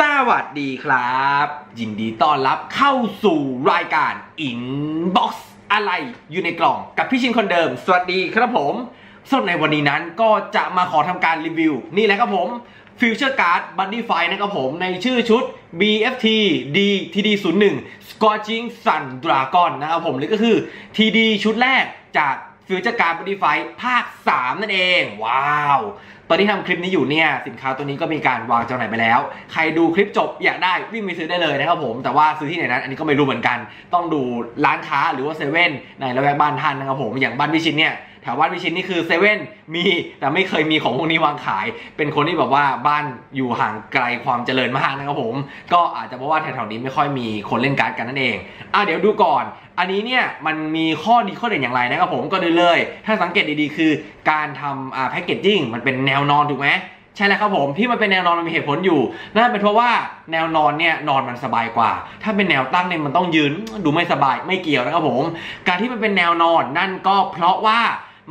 สวัสดีครับ ยินดีต้อนรับเข้าสู่รายการ Inbox อะไรอยู่ในกล่องกับพี่ชินคนเดิม สวัสดีครับผมสำหรับในวันนี้นั้นก็จะมาขอทำการรีวิว นี่แหละครับผม Future Card Buddy f i นะครับผม ในชื่อชุด BFT D TD 0 1 Scorching Sun Dragon นะครับผมนี่ก็คือ TD ชุดแรกจาก ฟิวเจอร์การ์ดบอดี้ไฟภาค 3 นั่นเอง ว้าว ตอนที่ทำคลิปนี้อยู่เนี่ย สินค้าตัวนี้ก็มีการวางจำหน่ายไปแล้ว ใครดูคลิปจบอยากได้วิ่งไปซื้อได้เลยนะครับผม แต่ว่าซื้อที่ไหนนั้น อันนี้ก็ไม่รู้เหมือนกัน ต้องดูร้านค้าหรือว่าเซเว่นในละแวกบ้านท่านนะครับผม อย่างบ้านวิชินเนี่ย แถวบ้านวิชินนี่คือเซเว่นมีแต่ไม่เคยมีของพวกนี้วางขาย เป็นคนที่แบบว่าบ้านอยู่ห่างไกลความเจริญมากนะครับผม ก็อาจจะเพราะว่าแถวๆนี้ไม่ค่อยมีคนเล่นการ์ดกันนั่นเองอะเดี๋ยวดูก่อน อันนี้เนี่ยมันมีข้อดีข้อเด่นอย่างไรนะครับผมก็ดูเลย ถ้าสังเกตดีๆ คือการทำอ่าแพคเกจจิ้งมันเป็นแนวนอนถูกไหมใช่แล้วครับผมที่มันเป็นแนวนอนมันมีเหตุผลอยู่นั่นเป็นเพราะว่าแนวนอนเนี่ยนอนมันสบายกว่า ถ้าเป็นแนวตั้งเนี่ยมันต้องยืนดูไม่สบายไม่เกี่ยวนะครับผม การที่มันเป็นแนวนอนนั่นก็เพราะว่า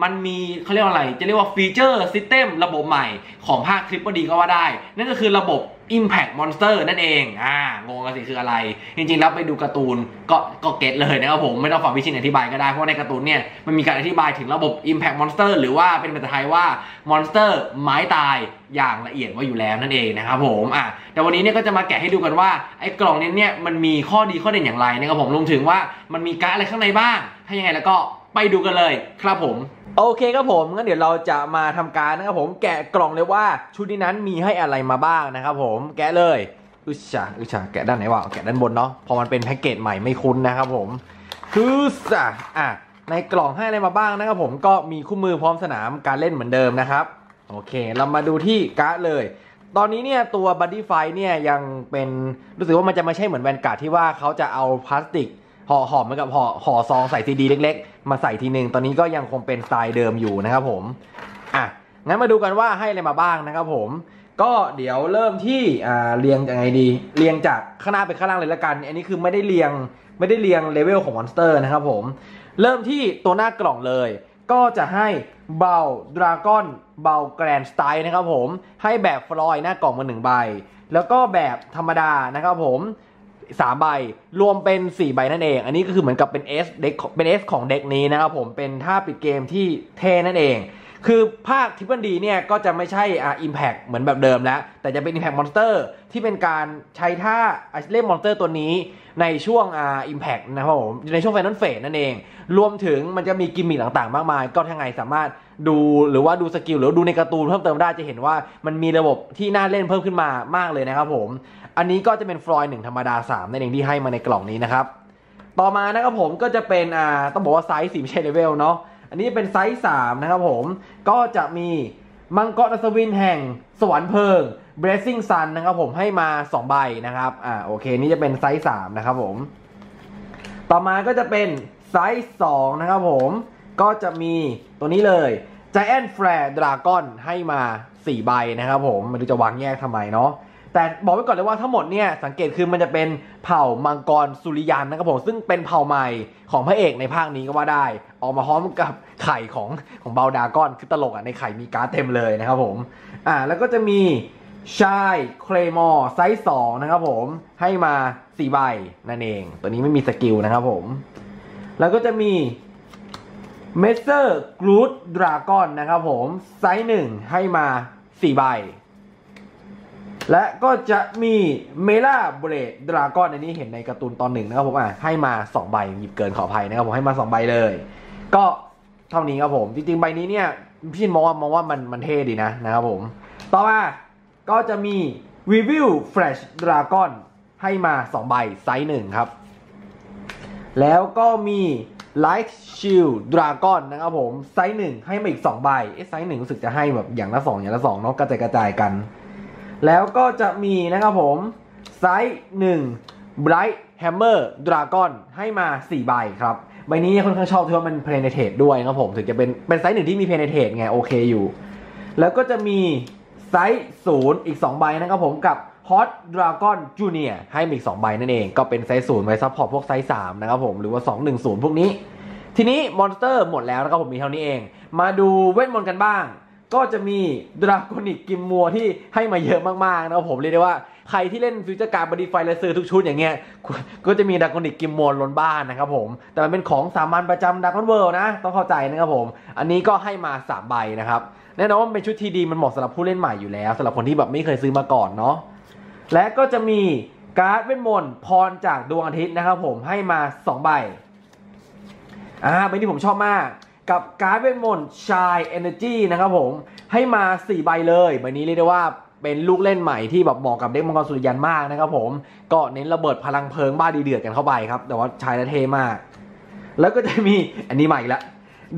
มันมีเขาเรียกว่าอะไร จะเรียกว่าฟีเจอร์ซิสเต็มระบบใหม่ของภาคทริปปดีก็ว่าได้ นั่นก็คือระบบ Impact Monster นั่นเอง อ่า งงกันสิคืออะไร จริงๆ แล้วไปดูการ์ตูนก็ก็เก็ตเลยนะครับผม ไม่ต้องฟังพิชินอธิบายก็ได้ เพราะในการ์ตูนเนี่ย มันมีการอธิบายถึงระบบ Impact Monster หรือว่าเป็นภาษาไทยว่า Monster ไม้ตายอย่างละเอียดไว่าอยู่แล้วนั่นเองนะครับผม อะ แต่วันนี้เนี่ยก็จะมาแกะให้ดูกันว่า ไอ้กล่องนี้เนี่ยมันมีข้อดีข้อเด่นอย่างไรนะครับผม รวมถึงว่ามันมีการ์ดอะไรข้างในบ้าง ถ้ายังไงแล้วก็ไปดูกันเลยครับผม โอเคครับผมงั้นเดี๋ยวเราจะมาทำการนะครับผมแกะกล่องเลยว่าชุดนี้นั้นมีให้อะไรมาบ้างนะครับผมแกะเลยอุชชาอุชชาแกะด้านไหนวะแกะด้านบนเนาะพอมันเป็นแพ็กเกจใหม่ไม่คุ้นนะครับผมคือสะอะในกล่องให้อะไรมาบ้างนะครับผมก็มีคู่มือพร้อมสนามการเล่นเหมือนเดิมนะครับโอเค เรามาดูที่การ์ดเลย ตอนนี้เนี่ยตัวบั d ดี้ไฟเนี่ยยังเป็นรู้สึกว่ามันจะไม่ใช่เหมือนแวนการ์ดที่ว่าเขาจะเอาพลาสติก ห่อห่อเหมือนกับห่อห่อซองใส่ซีดีเล็ก ๆ มาใส่ทีหนึ่งตอนนี้ก็ยังคงเป็นสไตล์เดิมอยู่นะครับผมอะงั้นมาดูกันว่าให้อะไรมาบ้างนะครับผม ก็เดี๋ยวเริ่มที่อ่าเรียงยังไงดีเรียงจากข้างหน้าไปข้างล่างเลยละกัน อันนี้คือไม่ได้เรียงไม่ได้เรียงเลเวลของมอนสเตอร์นะครับผมเริ่มที่ตัวหน้ากล่องเลย ก็จะให้เบลดราก้อนเบลแกรนสไตล์นะครับผมให้แบบฟลอยหน้ากล่องมาหนึ่งใบ แล้วก็แบบธรรมดานะครับผม สามใบ รวมเป็น4ใบนั่นเอง อันนี้ก็คือเหมือนกับเป็น S เด็กเป็น S ของเด็กนี้นะครับผมเป็นท่าปิดเกมที่เท่นั่นเอง คือภาคทิปเปิลดีเนี่ยก็จะไม่ใช่อ่าอิมแพกเหมือนแบบเดิมแล้ว แต่จะเป็น Impact Monster ที่เป็นการใช้ท่าเล่นมอนสเตอร์ตัวนี้ในช่วงอ่าอิมแพกนะครับผมในช่วงไฟนอลเฟสนั่นเอง รวมถึงมันจะมีกิมมิคต่างๆ มากมาย ก็ถ้าไงสามารถดูหรือว่าดูสกิลหรือดูในการ์ตูนเพิ่มเติมได้จะเห็นว่ามันมีระบบที่น่าเล่นเพิ่มขึ้นมามากเลยนะครับผม อันนี้ก็จะเป็นฟลอยหนึ่งธรรมดา3นั่นเองที่ให้มาในกล่องนี้นะครับ ต่อมานะครับผมก็จะเป็นอ่าต้องบอกว่าไซส์สีไม่ใช่เลเวลเนาะอันนี้เป็นไซส์3นะครับผมก็จะมีมังกรอัศวินแห่งสวรรค์เพลิง Blessing Sun นะครับผมให้มา 2 ใบนะครับอ่าโอเค นี่จะเป็นไซส์3นะครับผม ต่อมาก็จะเป็นไซส์2นะครับผมก็จะมีตัวนี้เลย Giant Flare Dragon ให้มา 4 ใบนะครับผมไมันจะวางแยกทำไมเนาะ แต่บอกไว้ก่อนเลยว่าทั้งหมดเนี่ยสังเกตคือมันจะเป็นเผ่ามังกรสุริยันนะครับผมซึ่งเป็นเผ่าใหม่ของพระเอกในภาคนี้ก็ว่าได้ ออกมาพร้อมกับไข่ของของเบลดากอนคือตลกอะในไข่มีการ์ดเต็มเลยนะครับผมอ่าแล้วก็จะมีชายเคลมอร์ไซส์2นะครับผมให้มา4ใบนั่นเอง ตัวนี้ไม่มีสกิลนะครับผม แล้วก็จะมีเมสเซอร์กรูดดราก้อนนะครับผมไซส์1ให้มา4ใบ และก็จะมีเมล่าเบรดดราก้อนอันนี้เห็นในการ์ตูนตอนหนึ่งนะครับผมอะให้มา 2 ใบหยิบเกินขออภัยนะครับผมให้มา 2 ใบเลย ก็เท่านี้ครับผมจริงๆใบนี้เนี่ยพี่ชินมองว่ามองว่ามันมันเท่ดีนะนะครับผมต่อมาก็จะมี v i v i w Flash Dragon ให้มา 2 ใบไซส์1ครับ แล้วก็มี Light Shield Dragon นะครับผมไซส์1ให้มาอีก 2 ใบเอ๊ะไซส์1รู้สึกจะให้แบบอย่างละ 2 อย่างละ2เนาะกระจายกระจายกัน แล้วก็จะมีนะครับผม ไซส์1 Bright Hammer Dragon ให้มา 4 ใบครับ ใบนี้ค่อนข้างชอบที่ว่ามัน Penetrate ด้วยนะครับผม ถึงจะเป็นเป็นไซส์หนึ่งที่มี Penetrate ไง โอเคอยู่ แล้วก็จะมีไซส์ศูนย์อีก 2 ใบนะครับผมกับ Hot Dragon Junior ให้มาอีก 2 ใบนั่นเอง ก็เป็นไซส์ศูนย์ไว้ซัพพอร์ตพวกไซส์3นะครับผม หรือว่า 210 พวกนี้ ทีนี้มอนสเตอร์หมดแล้วนะครับผมมีเท่านี้เอง มาดูเวทมนต์กันบ้าง ก็จะมีดราก้อนิกกิมมัวที่ให้มาเยอะมากๆนะครับผมเรียกได้ว่าใครที่เล่นฟิวเจอร์การ์ดบอดี้ไฟและซื้อทุกชุดอย่างเงี้ยก็จะมีดราก้อนิกกิมมัวล้นบ้านนะครับผม แต่มันเป็นของสามัญประจำดราก้อนเวิลด์นะ ต้องเข้าใจนะครับผม อันนี้ก็ให้มา 3 ใบนะครับ แน่นอนว่าเป็นชุดที่ดีมันเหมาะสำหรับผู้เล่นใหม่อยู่แล้วสำหรับคนที่แบบไม่เคยซื้อมาก่อนเนาะและก็จะมีการ์ดเวทมนต์พรจากดวงอาทิตย์นะครับผมให้มา 2 ใบอ่าใบที่ผมชอบมาก กับการ์ดเวทมนต์ชายเอเนจีนะครับผมให้มา 4 ใบเลยใบนี้เรียกได้ว่าเป็นลูกเล่นใหม่ที่แบบเหมาะกับเด็กมังกรสุริยันมากนะครับผมก็เน้นระเบิดพลังเพลิงบ้าดีเดือดกันเข้าไปครับ แต่ว่าชายและเทมาก แล้วก็จะมีอันนี้ใหม่ล้ว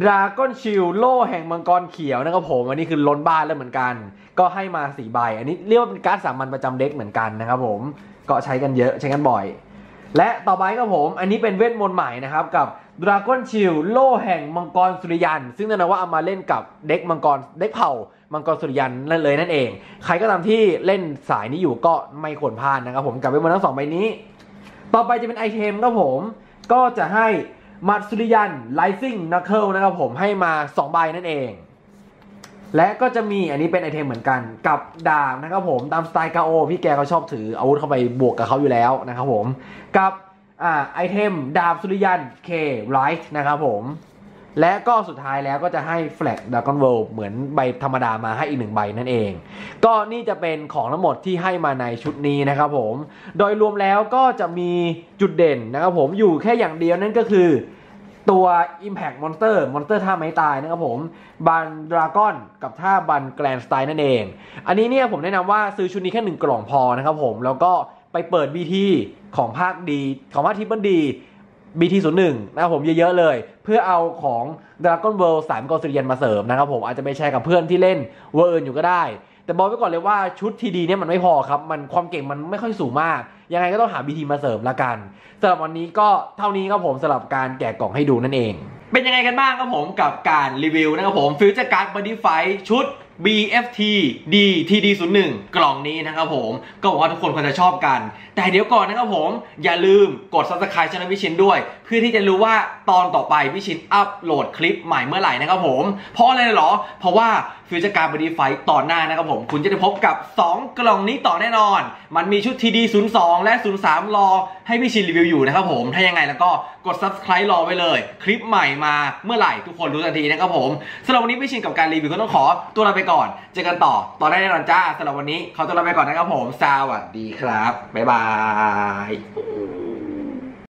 ดราก้อนชิลโล่แห่งมังกรเขียวนะครับผมอันนี้คือล้นบ้านแล้วเหมือนกัน ก็ให้มา4ใบ อันนี้เรียกว่าเป็นการ์ดสามัญประจำเด็กเหมือนกันนะครับผมก็ใช้กันเยอะใช้กันบ่อย และต่อไปครับผม อันนี้เป็นเวทมนต์ใหม่นะครับกับดราก้อนชิลโล่แห่งมังกรสุริยัน ซึ่งแน่นว่าเอามาเล่นกับเด็กมังกรเด็กเผ่ามังกรสุริยันนั่นเลยนั่นเอง ใครก็ตามที่เล่นสายนี้อยู่ก็ไม่ควรพลาดนะครับผมกับเวทมนต์ทั้งสองใบนี้ ต่อไปจะเป็นไอเทมครับผมก็จะให้มัตสุริยันไลซิ่งนักเคิลนะครับผมให้มา 2 ใบนั่นเอง และก็จะมีอันนี้เป็นไอเทมเหมือนกันกับดาบนะครับผมตามสไตล์กาโอพี่แกเขาชอบถืออาวุธเข้าไปบวกกับเขาอยู่แล้วนะครับผมกับอ่าไอเทมดาบสุริยันเคไรท์นะครับผมและก็สุดท้ายแล้วก็จะให้แฟลกดากอนเวลเหมือนใบธรรมดามาให้อีกหนึ่งใบนั่นเอง ก็นี่จะเป็นของทั้งหมดที่ให้มาในชุดนี้นะครับผม โดยรวมแล้วก็จะมีจุดเด่นนะครับผมอยู่แค่อย่างเดียวนั่นก็คือ ตัว Impact Monster Monster ท่าไม้ตายนะครับผมบันดราก้อนกับท่าบันแกลนสไตล์นั่นเอง อันนี้เนี่ยผมแนะนำว่าซื้อชุดนี้แค่หนึ่งกล่องพอนะครับผม แล้วก็ไปเปิด BT ของภาคดีของภาคทิปเปิลดี BT01 นะครับผมเยอะๆเลย เพื่อเอาของ Dragon World สามกรสุริยันมาเสริมนะครับผมอาจจะไปแชร์กับเพื่อนที่เล่นเวอร์อื่นอยู่ก็ได้ แต่บอกไว้ก่อนเลยว่าชุดทีดีเนี่ยมันไม่พอครับ มันความเก่งมันไม่ค่อยสูงมาก ยังไงก็ต้องหา BT มาเสริมละกันสำหรับวันนี้ก็เท่านี้ครับผมสำหรับการแกะกล่องให้ดูนั่นเอง เป็นยังไงกันบ้างครับผมกับการรีวิวนะครับผมฟิวเจอร์การ์ดบอดี้ไฟชุด BFT D TD01 กล่องนี้นะครับผม ก็บอกว่าทุกคนควรจะชอบกัน แต่เดี๋ยวก่อนนะครับผม อย่าลืมกด subscribe ช่องพี่ชินด้วย เพื่อที่จะรู้ว่าตอนต่อไปพี่ชินอัปโหลดคลิปใหม่เมื่อไหร่นะครับผม เพราะอะไรเหรอ เพราะว่าฟิวเจอร์การบดีไฟต่อหน้านะครับผม คุณจะได้พบกับ 2 กล่องนี้ต่อแน่นอน มันมีชุด TD02 และ 03 รอ ให้พี่ชินรีวิวอยู่นะครับผม ถ้ายังไงแล้วก็กด subscribe รอไว้เลย คลิปใหม่มาเมื่อไหร่ทุกคนรู้ทันทีนะครับผมสำหรับวันนี้พี่ชินกับการรีวิวก็ต้องขอตัวลาไปก่อน เจอกันต่อตอนแน่นอนจ้าสำหรับวันนี้ขอตัวลาไปก่อนนะครับผมสวัสดีครับบ๊ายบาย